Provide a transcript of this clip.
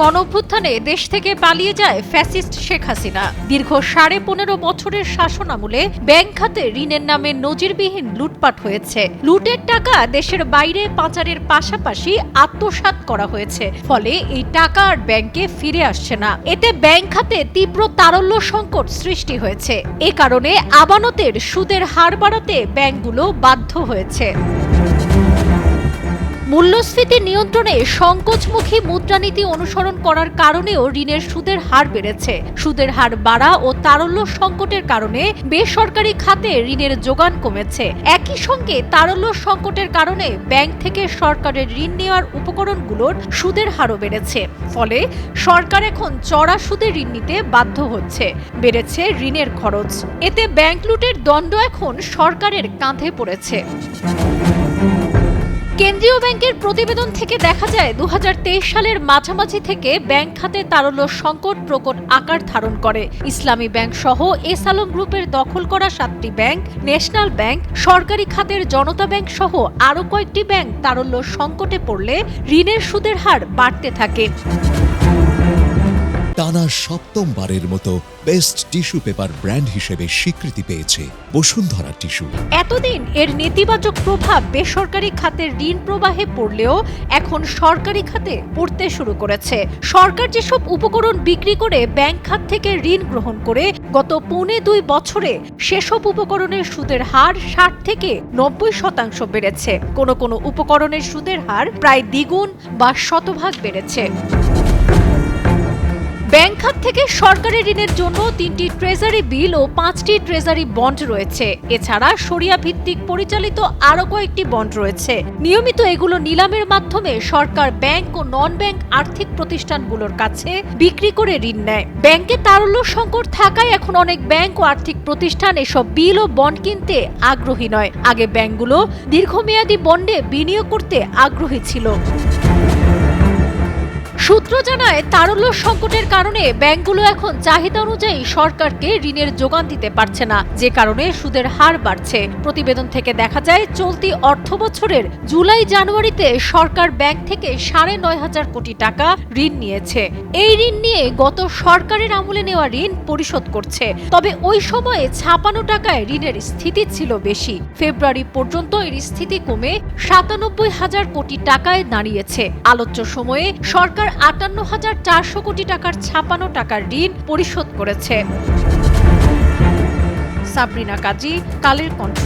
গণ অভ্যুত্থানে দেশ থেকে পালিয়ে যায় ফ্যাসিস্ট শেখ হাসিনা। দীর্ঘ সাড়ে পনেরো বছরের শাসন আমলে ব্যাংক খাতে ঋণের নামে নজিরবিহীন লুটপাট হয়েছে। লুটের টাকা দেশের বাইরে পাচারের পাশাপাশি আত্মসাৎ করা হয়েছে। ফলে এই টাকা আর ব্যাংকে ফিরে আসছে না। এতে ব্যাংক খাতে তীব্র তারল্য সংকট সৃষ্টি হয়েছে। এ কারণে আমানতের সুদের হার বাড়াতে ব্যাংকগুলো বাধ্য হয়েছে। মূল্যস্ফীতি নিয়ন্ত্রণে সংকোচমুখী মুদ্রানীতি অনুসরণ করার কারণেও ঋণের সুদের হার বেড়েছে। সুদের হার বাড়া ও তারল্য সংকটের কারণে বেসরকারি খাতে ঋণের যোগান কমেছে। একই সঙ্গে তারল্য সংকটের কারণে ব্যাংক থেকে সরকারের ঋণ নেওয়ার উপকরণগুলোর সুদের হারও বেড়েছে। ফলে সরকার এখন চড়া সুদে ঋণ নিতে বাধ্য হচ্ছে। বেড়েছে ঋণের খরচ। এতে ব্যাংক লুটের দণ্ড এখন সরকারের কাঁধে পড়েছে। কেন্দ্রীয় ব্যাংকের প্রতিবেদন থেকে দেখা যায় দু হাজার তেইশ সালের মাঝামাঝি থেকে ব্যাংক খাতে তারল্য সংকট প্রকট আকার ধারণ করে। ইসলামী ব্যাংক সহ এস গ্রুপের দখল করা সাতটি ব্যাংক, ন্যাশনাল ব্যাংক, সরকারি খাতের জনতা ব্যাংক সহ আরও কয়েকটি ব্যাংক তারল্য সংকটে পড়লে ঋণের সুদের হার বাড়তে থাকে। টানা সপ্তমবারের মতো বেস্ট টিস্যু পেপার ব্র্যান্ড হিসেবে স্বীকৃতি পেয়েছে বসুন্ধরা টিস্যু। এতদিন এর নেতিবাচক প্রভাব বেসরকারি খাতের ঋণ প্রবাহে পড়লেও এখন সরকারি খাতে পড়তে শুরু করেছে। সরকার যেসব উপকরণ বিক্রি করে ব্যাংক খাত থেকে ঋণ গ্রহণ করে গত পৌনে দুই বছরে সেসব উপকরণের সুদের হার ষাট থেকে নব্বই শতাংশ বেড়েছে। কোনো কোনো উপকরণের সুদের হার প্রায় দ্বিগুণ বা শতভাগ বেড়েছে। থেকে সরকারি ঋণের জন্য তিনটি ট্রেজারি বিল ও পাঁচটি ট্রেজারি বন্ড রয়েছে। এছাড়া সরিয়া ভিত্তিক পরিচালিত আরও কয়েকটি বন্ড রয়েছে। নিয়মিত এগুলো নিলামের মাধ্যমে সরকার ব্যাংক ও নন ব্যাংক আর্থিক প্রতিষ্ঠানগুলোর কাছে বিক্রি করে ঋণ নেয়। ব্যাংকে তারল্য সংকট থাকায় এখন অনেক ব্যাংক ও আর্থিক প্রতিষ্ঠান এসব বিল ও বন্ড কিনতে আগ্রহী নয়। আগে ব্যাংকগুলো দীর্ঘমেয়াদী বন্ডে বিনিয়োগ করতে আগ্রহী ছিল। সূত্র জানায়, তারল্য সংকটের কারণে ব্যাংকগুলো এখন চাহিদা অনুযায়ী সরকারকে ঋণের যোগান দিতে পারছে না, যে কারণে সুদের হার বাড়ছে। প্রতিবেদন থেকে দেখা যায়, চলতি অর্থ বছরের জুলাই জানুয়ারিতে সরকার ব্যাংক থেকে সাড়ে নয় হাজার কোটি টাকা ঋণ নিয়েছে। এই ঋণ নিয়ে গত সরকারের আমলে নেওয়া ঋণ পরিশোধ করছে। তবে ওই সময়ে ছাপানো টাকায় ঋণের স্থিতি ছিল বেশি। ফেব্রুয়ারি পর্যন্ত এর স্থিতি কমে সাতানব্বই হাজার কোটি টাকায় দাঁড়িয়েছে। আলোচ্য সময়ে সরকার আটান্ন হাজার চারশো কোটি টাকার ছাপানো টাকার ঋণ পরিশোধ করেছে। সাবরিনা কাজী কালের কণ্ঠ।